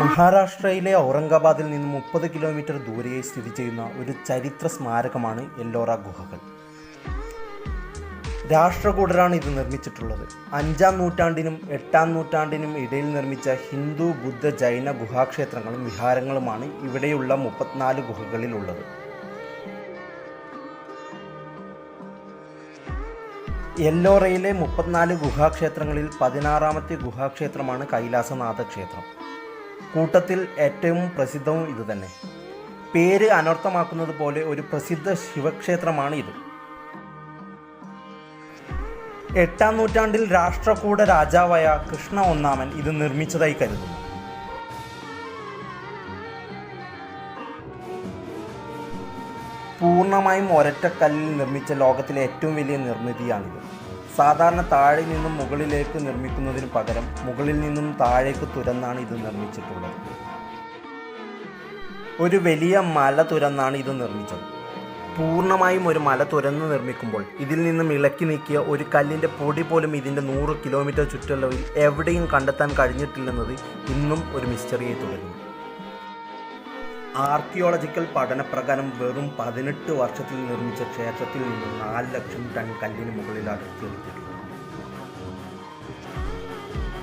മഹാരാഷ്ട്രയിലെ ഔറംഗാബാദിൽ നിന്ന് മുപ്പത് കിലോമീറ്റർ ദൂരെയായി സ്ഥിതി ചെയ്യുന്ന ഒരു ചരിത്ര സ്മാരകമാണ് എല്ലോറ ഗുഹകൾ. രാഷ്ട്രകൂടരാണ് ഇത് നിർമ്മിച്ചിട്ടുള്ളത്. അഞ്ചാം നൂറ്റാണ്ടിനും എട്ടാം നൂറ്റാണ്ടിനും ഇടയിൽ നിർമ്മിച്ച ഹിന്ദു ബുദ്ധ ജൈന ഗുഹാക്ഷേത്രങ്ങളും വിഹാരങ്ങളുമാണ് ഇവിടെയുള്ള മുപ്പത്തിനാല് ഗുഹകളിലുള്ളത്. എല്ലോറയിലെ മുപ്പത്തിനാല് ഗുഹാക്ഷേത്രങ്ങളിൽ പതിനാറാമത്തെ ഗുഹാക്ഷേത്രമാണ് കൈലാസനാഥ ക്ഷേത്രം കൂട്ടത്തിൽ ഏറ്റവും പ്രസിദ്ധവും ഇതുതന്നെ. പേര് അനർത്ഥമാക്കുന്നത് പോലെ ഒരു പ്രസിദ്ധ ശിവക്ഷേത്രമാണ് ഇത് എട്ടാം നൂറ്റാണ്ടിൽ രാഷ്ട്രകൂട രാജാവായ കൃഷ്ണ ഒന്നാമൻ ഇത് നിർമ്മിച്ചതായി കരുതുന്നു. പൂർണമായും ഒരറ്റക്കല്ലിൽ നിർമ്മിച്ച ലോകത്തിലെ ഏറ്റവും വലിയ നിർമ്മിതിയാണിത്. സാധാരണ താഴെ നിന്നും മുകളിലേക്ക് നിർമ്മിക്കുന്നതിന് പകരം മുകളിൽ നിന്നും താഴേക്ക് തുരന്നാണ് ഇത് നിർമ്മിച്ചിട്ടുള്ളത്. ഒരു വലിയ മല തുരന്നാണ് ഇത് നിർമ്മിച്ചത്. പൂർണമായും ഒരു മല തുരന്ന് നിർമ്മിക്കുമ്പോൾ ഇതിൽ നിന്നും ഇളക്കി നീക്കിയ ഒരു കല്ലിന്റെ പൊടി പോലും ഇതിന്റെ നൂറ് കിലോമീറ്റർ ചുറ്റളവിൽ എവിടെയും കണ്ടെത്താൻ കഴിഞ്ഞിട്ടില്ലെന്നത് ഇന്നും ഒരു മിസ്റ്ററിയായി തുടരുന്നു. ആർക്കിയോളജിക്കൽ പഠനപ്രകാരം വെറും പതിനെട്ട് വർഷത്തിൽ നിർമ്മിച്ച ക്ഷേത്രത്തിൽ നിന്നും നാല് ലക്ഷം ടൺ കല്ലിന് മുകളിൽ അടുത്തിട്ടുണ്ട്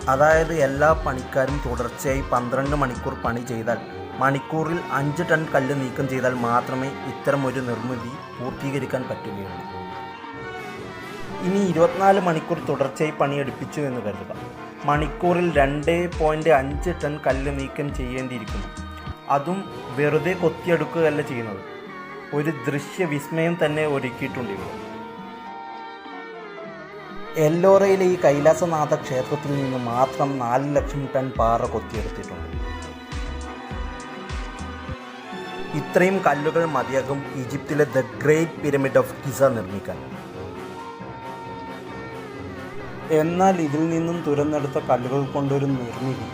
അതായത് എല്ലാ പണിക്കാരും തുടർച്ചയായി പന്ത്രണ്ട് മണിക്കൂർ പണി ചെയ്താൽ മണിക്കൂറിൽ അഞ്ച് ടൺ കല്ല് നീക്കം ചെയ്താൽ മാത്രമേ ഇത്തരം ഒരു നിർമ്മിതി പൂർത്തീകരിക്കാൻ പറ്റുകയുള്ളൂ. ഇനി ഇരുപത്തിനാല് മണിക്കൂർ തുടർച്ചയായി പണിയെടുപ്പിച്ചു എന്ന് കരുതുക. മണിക്കൂറിൽ രണ്ട് പോയിന്റ് അഞ്ച് ടൺ കല്ല് നീക്കം ചെയ്യേണ്ടിയിരിക്കുന്നു. അതും വെറുതെ കൊത്തിയെടുക്കുകയല്ല ചെയ്യുന്നത്. ഒരു ദൃശ്യ വിസ്മയം തന്നെ ഒരുക്കിയിട്ടുണ്ട് ഇവിടെ. എല്ലോറയിലെ ഈ കൈലാസനാഥ ക്ഷേത്രത്തിൽ നിന്ന് മാത്രം നാല് ലക്ഷം ടൺ പാറ കൊത്തിയെടുത്തിട്ടുണ്ട്. ഇത്രയും കല്ലുകൾ മതിയാകും ഈജിപ്തിലെ the great pyramid of Giza നിർമ്മിക്കാൻ. എന്നാൽ ഇതിൽ നിന്നും തുരന്നെടുത്ത കല്ലുകൾ കൊണ്ടൊരു നിർമ്മിതി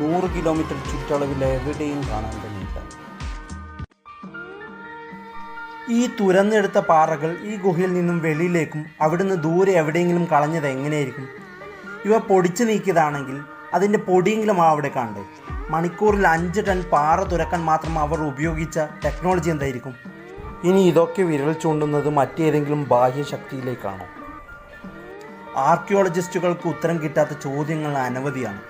നൂറ് കിലോമീറ്റർ ചുറ്റളവിൽ എവിടെയും കാണാൻ കഴിയില്ല. ഈ തുരന്നെടുത്ത പാറകൾ ഈ ഗുഹയിൽ നിന്നും വെളിയിലേക്കും അവിടുന്ന് ദൂരെ എവിടെയെങ്കിലും കളഞ്ഞത് എങ്ങനെയായിരിക്കും? ഇവ പൊടിച്ചു നീക്കിയതാണെങ്കിൽ അതിന്റെ പൊടിയെങ്കിലും അവിടെ കാണണ്ടേ? മണിക്കൂറിൽ അഞ്ച് ടൺ പാറ തുരക്കാൻ മാത്രം അവർ ഉപയോഗിച്ച ടെക്നോളജി എന്തായിരിക്കും? ഇനി ഇതൊക്കെ വിരൽ ചൂണ്ടുന്നത് മറ്റേതെങ്കിലും ബാഹ്യശക്തിയിലേക്കാണോ? ആർക്കിയോളജിസ്റ്റുകൾക്ക് ഉത്തരം കിട്ടാത്ത ചോദ്യങ്ങൾ അനവധിയാണ്.